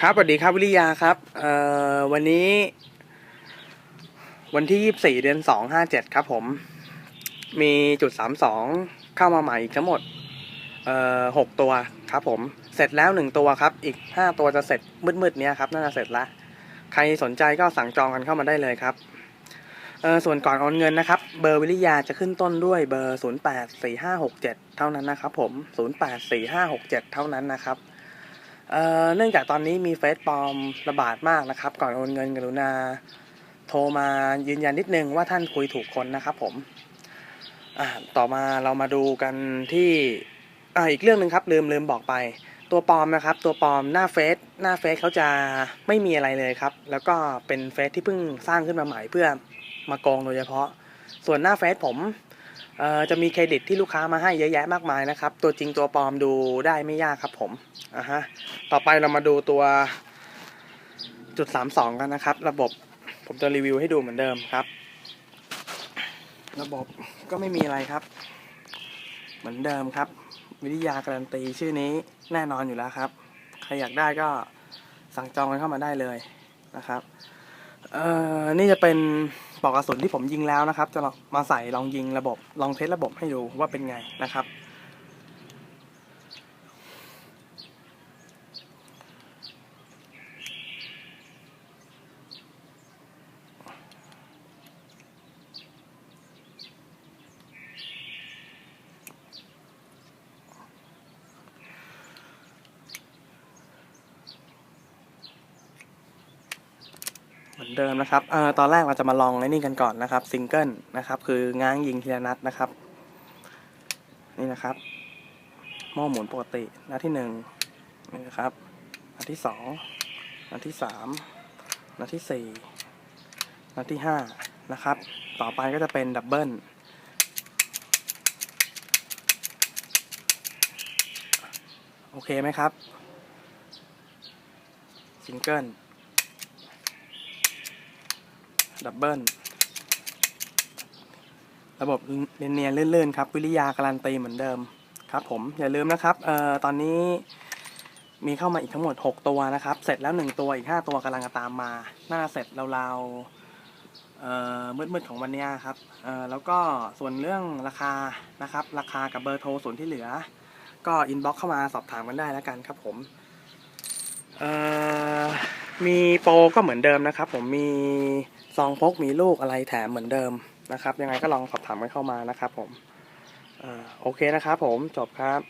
ครับสวัสดีครับวิริยาครับเอ่อวันนี้ วันที่ยี่สี่เดือนสองห้าเจ็ดครับผม มีจุดสามสองเข้ามาใหม่อีกทั้งหมดเอ่อหกตัวครับผม เสร็จแล้วหนึ่งตัวครับ อีกห้าตัวจะเสร็จมืดๆเนี้ยครับน่าจะเสร็จละใครสนใจก็สั่งจองกันเข้ามาได้เลยครับเออส่วนก่อนโอนเงินนะครับ เบอร์วิริยาจะขึ้นต้นด้วยเบอร์ศูนย์แปดสี่ห้าหกเจ็ดเท่านั้นนะครับผมศูนย์แปดสี่ห้าหกเจ็ดเท่านั้นนะครับ เนื่องจากตอนนี้มีเฟซปลอมระบาดมากนะครับ ก่อนโอนเงินกรุณา โทรมายืนยันนิดนึงว่าท่านคุยถูกคนนะครับผมต่อมาเรามาดูกันที่ออีกเรื่องหนึ่งครับลืมลืมบอกไป ตัวปลอมนะครับ ตัวปลอมหน้าเฟซหน้าเฟซเขาจะไม่มีอะไรเลยครับ แล้วก็เป็นเฟซที่เพิ่งสร้างขึ้นมาใหม่เพื่อมาโกงโดยเฉพาะ ส่วนหน้าเฟซผม จะมีเครดิตที่ลูกค้ามาให้เยอะแยะมากมายนะครับ ตัวจริงตัวปลอมดูได้ไม่ยากครับผมอะฮะต่อไปเรามาดูตัวจุดสามสองกันนะครับ ระบบผมจะรีวิวให้ดูเหมือนเดิมครับ ระบบก็ไม่มีอะไรครับ เหมือนเดิมครับ วิทยาการันตีชื่อนี้แน่นอนอยู่แล้วครับ ใครอยากได้ก็สั่งจองกันเข้ามาได้เลยนะครับ เอ่อนี่จะเป็นปลอกกระสุนที่ผมยิงแล้วนะครับ จะมาใส่ลองยิงระบบลองเทสระบบให้ดูว่าเป็นไงนะครับ มือนเดิมนะครับเอ่อตอนแรกเราจะมาลองไอ้นี่กันก่อนนะครับซิงเกิลนะครับ คือง้างยิงทีละนัดนะครับ นี่นะครับหม้อหมุนปกตินัดที่หนึ่งนี่นะครับนัดที่สองนัดที่สามนัดที่สี่นัดที่ห้านะครับ ต่อไปก็จะเป็นดับเบิลโอเคไหมครับซิงเกิล ดับเบิลระบบเนียนๆลื่นๆครับ วิริยาการันตีเหมือนเดิมครับผมอย่าลืมนะครับเอ่อตอนนี้มีเข้ามาอีกทั้งหมด 6 ตัวนะครับ เสร็จแล้ว 1 ตัวอีก 5 ตัวกำลังจะตามมา น่าเสร็จราวๆเอ่อมืดๆของวันนี้ครับเอ่อแล้วก็ส่วนเรื่องราคานะครับ ราคากับเบอร์โทรส่วนที่เหลือ ก็อินบ็อกเข้ามาสอบถามกันได้แล้วกันครับผมเอ่อ มีโปรก็เหมือนเดิมนะครับ ผมมีซองพกมีลูกอะไรแถมเหมือนเดิมนะครับ ยังไงก็ลองสอบถามกันเข้ามานะครับ ผมอโอเคนะครับ ผมจบครับ